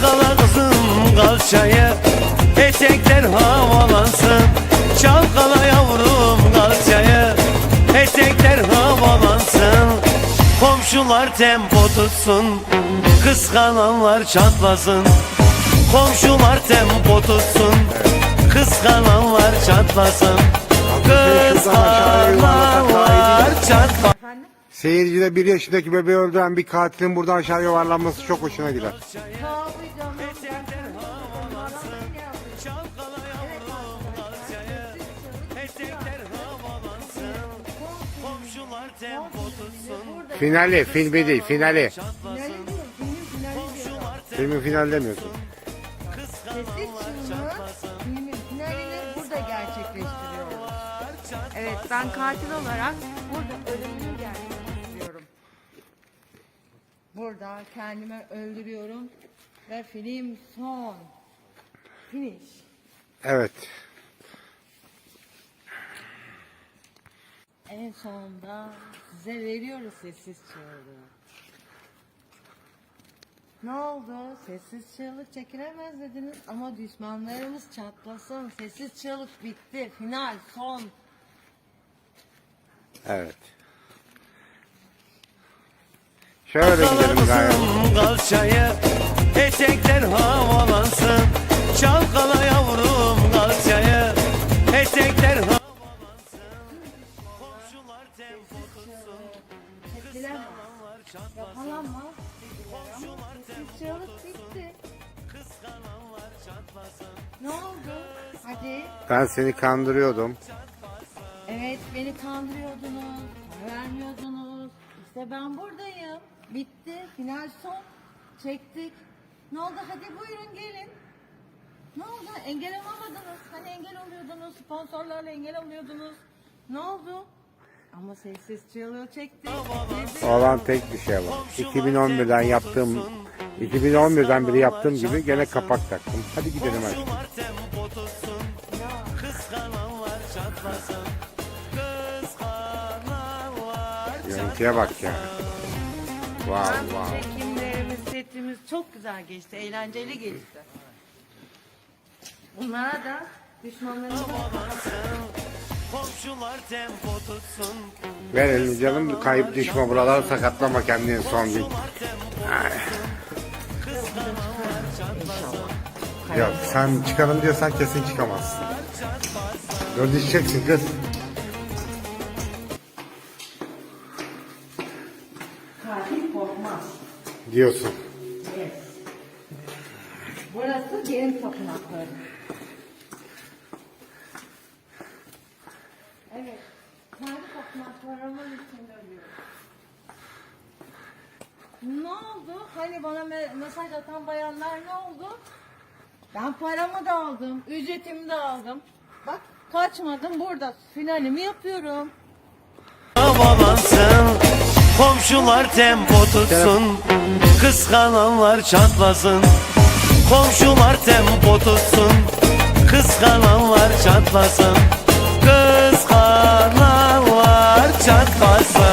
Çalkala kızım kalçayı Etekler havalansın Çalkala yavrum kalçayı Etekler havalansın Komşular tempo tutsun Kıskananlar çatlasın Komşular tempo tutsun Kıskananlar çatlasın Kıskananlar çatlasın? Seyircide bir yaşındaki bebeği öldüren bir katilin buradan aşağı yuvarlanması çok hoşuna gider. Finali, filmi değil, finali. Finali diyorum. Filmin finali diyorum. Filmin finali demiyorsun. Sessiz çığlığı filmin finalini burada gerçekleştiriyorum. Evet ben katil olarak burada ölümünü gerçekleştiriyorum. Burada kendimi öldürüyorum ve film son. Finish. Evet. En sonunda size veriyoruz sessiz çığlığı. Ne oldu? Sessiz çığlık çekilemez dediniz ama düşmanlarımız çatlasın. Sessiz çığlık bitti. Final, son. Evet. Şöyle gidelim gayet. Kızım kalçayı Etekler havalansın Komşular tempo tutsun Çekilemez. Yapalamaz. Ama sessiz çığlık bitti. Kıskananlar çatlasın Ne oldu? Hadi. Ben seni kandırıyordum. Evet beni kandırıyordunuz. Vermiyordunuz. İşte ben buradayım. Bitti. Final son. Çektik. Ne oldu? Hadi buyurun gelin. Ne oldu? Engel olamadınız. Hani engel oluyordunuz. Sponsorlarla engel oluyordunuz. Ne oldu? Ama sessiz çığlığı çektik. Dedi. Olan tek bir şey var. 2011'den yaptığım 2011'den beri yaptığım gibi gene kapak taktım. Hadi gidelim hadi. Görüntüye bak ya. Wow wow. Çekimlerimiz, setimiz çok güzel geçti. Eğlenceli geçti. Bunlara da düşmanlarımıza Ver elini canım kayıp düşme buralara sakatlama kendini son gün. Yok sen çıkalım diyorsan kesin çıkamazsın. Dur düşeceksin kız. katil korkmaz. Diyorsun. Yes. Burası benim tapınaklarım. Evet. Kendi tapınaklarımın içinde ölüyorum. Ne oldu? Hani bana me- mesaj atan bayanlar ne oldu? Ben paramı da aldım, ücretimi de aldım. Bak kaçmadım burada. Finalimi yapıyorum. Havalansın Komşular tempo tutsun Kıskananlar çatlasın Komşular tempo tutsun Kıskananlar çatlasın saat kalsa